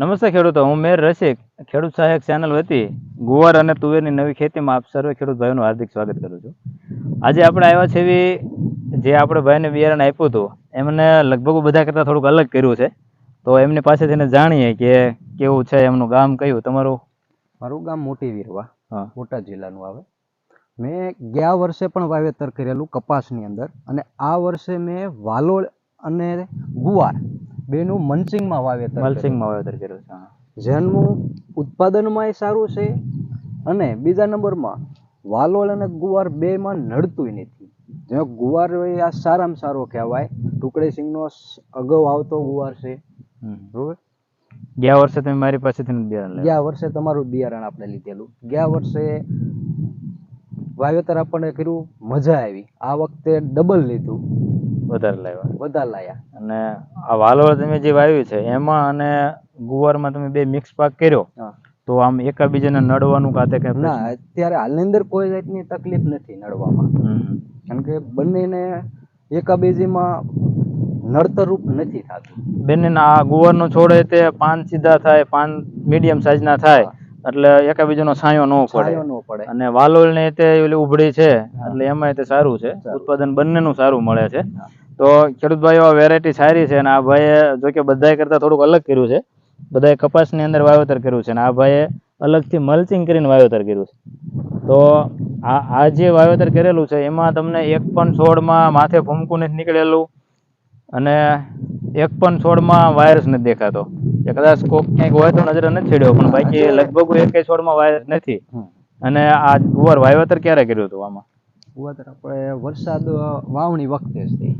નમસ્તે ખેડૂતો હું મેર રસિક ખેડૂત સહાયક ચેનલ વતી ગુવાર અને તુવેરની નવી ખેતીમાં આપ સર્વે ખેડૂત ભાઈઓનું હાર્દિક સ્વાગત કરું છું. આજે આપણે આવ્યા છે એવી જે આપણે ભાઈને બિયારણ આપ્યું હતું એમને લગભગ બધા કરતાં થોડુંક અલગ કર્યું છે. તો એમની પાસેથી જાણીએ કે કેવું છે એમનું ગામ કયું તમારું? મારું ગામ મોટી વીરવા હા. બોટાદ જિલ્લાનું આવે. મેં ગયા વર્ષે પણ વાવેતર કરેલું કપાસની અંદર અને આ વર્ષે મેં વાલોળ અને ગુવાર બેનું મનસિંગમાં વાવેતર કરેલું. વાવેતર કર્યું છે. જેનું ઉત્પાદનમાંય સારું છે અને બીજા નંબરમાં વાલોળ અને ગુવાર બેમાં નડતું નથી. જે ગુવાર આ સારામાં સારો કહેવાય ટુકડે સિંગનો અગાઉ આવતો ગુવાર છે. બરોબર? ગયા વર્ષે તમે મારી પાસેથી બિયારણ ગયા વર્ષે તમારું બિયારણ આપણે લીધેલું. ગયા વર્ષે વાવેતર આપણને કર્યું મજા આવી. આ વખતે ડબલ લીધું. વધારે લાવ્યા વધારે લાયા. અને આ વાલોળ તમે જે વાવ્યું છે એમાં અને ગુવારમાં તમે બે મિક્સ પાક કર્યો તો આમ એકાબીજાને નડવાનું કાતે કે ના અત્યારે હાલની અંદર કોઈ જાતની તકલીફ નથી નડવામાં. કારણ કે બંનેને એકાબીજીમાં નડતરરૂપ નથી થતું. બંનેના આ ગુવારનો છોડ તે પાન સીધા થાય પાન મીડિયમ સાઈઝના થાય એટલે એકાબીજાનો છાંયો ન પડે. ન પડે. અને વાલોલ ને તે ઓલી ઉભળી છે એટલે એમાં તે સારું છે. ઉત્પાદન બંનેનું સારું મળે છે. તો ખેડૂત ભાઈઓ આ વેરાયટી સારી છે અને આ ભાઈએ જો કે બધાય કરતા થોડુંક અલગ કર્યું છે. બધાએ કપાસની અંદર વાવેતર કર્યું છે અને આ ભાઈએ અલગથી મલ્ચિંગ કરીને વાવેતર કર્યું છે. તો આ આ જે વાવેતર કરેલું છે એમાં તમને એક પણ છોડમાં માથે ભૂમકું નથી નીકળેલું. અને એક પણ છોડમાં વાયરસ નથી દેખાતો. એ કદાચ કોક ક્યાંક હોય તો નજરે નથી છેડ્યો પણ બાકી લગભગ એક છોડમાં વાયરસ નથી. અને આ ગુવાર વાવેતર ક્યારે કર્યું હતું આમાં? વાવેતર આપણે વરસાદ વાવણી વખતે જ થઈ.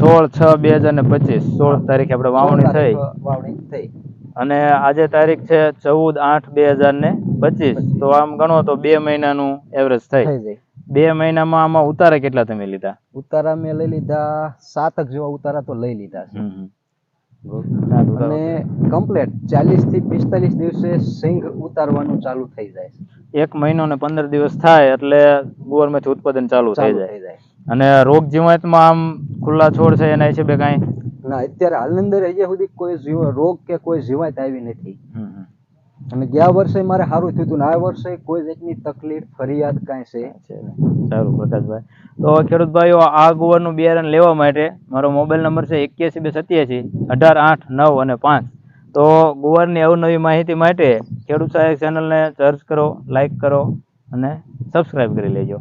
સોળ છ બે હજાર ને પચીસ સોળ તારીખે આપણે વાવણી થઈ. વાવણી થઈ. અને આજે તારીખ છે ચૌદ આઠ બે હજાર ને પચીસ. તો આમ ગણો તો બે મહિનાનું એવરેજ જાય. બે મહિનામાં આમાં ઉતારા કેટલા તમે લીધા? ઉતારા મેં લઈ લીધા સાતક જેવા ઉતારા તો લઈ લીધા છે. અને કમ્પ્લેટ ચાલીસથી પિસ્તાલીસ દિવસે સિંગ ઉતારવાનું ચાલુ થઈ જાય એક મહિનો ને પંદર દિવસ થાય એટલે ગુવારમાંથી ઉત્પાદન ચાલુ થઈ જાય. અને રોગ જીવાતમાં આમ ખુલ્લા છોડ છે એના હિસાબે કાંઈ? ના અત્યારે હાલની અંદર હજી સુધી કોઈ જીવ રોગ કે કોઈ જીવાત આવી નથી. અને ગયા વર્ષે મારે સારું થયું હતું આ વર્ષે કોઈ જાતની તકલીફ, ફરિયાદ કાંઈ છે? સારું, પ્રકાશભાઈ. તો ખેડૂત ભાઈઓ આ ગુવારનું બિયારણ લેવા માટે મારો મોબાઈલ નંબર છે એક્યાસી બે સત્યાસી અઢાર આઠ નવ અને પાંચ. તો ગુવારની અવનવી માહિતી માટે ખેડૂત સહાયક ચેનલને સર્ચ કરો લાઇક કરો અને સબસ્ક્રાઈબ કરી લેજો.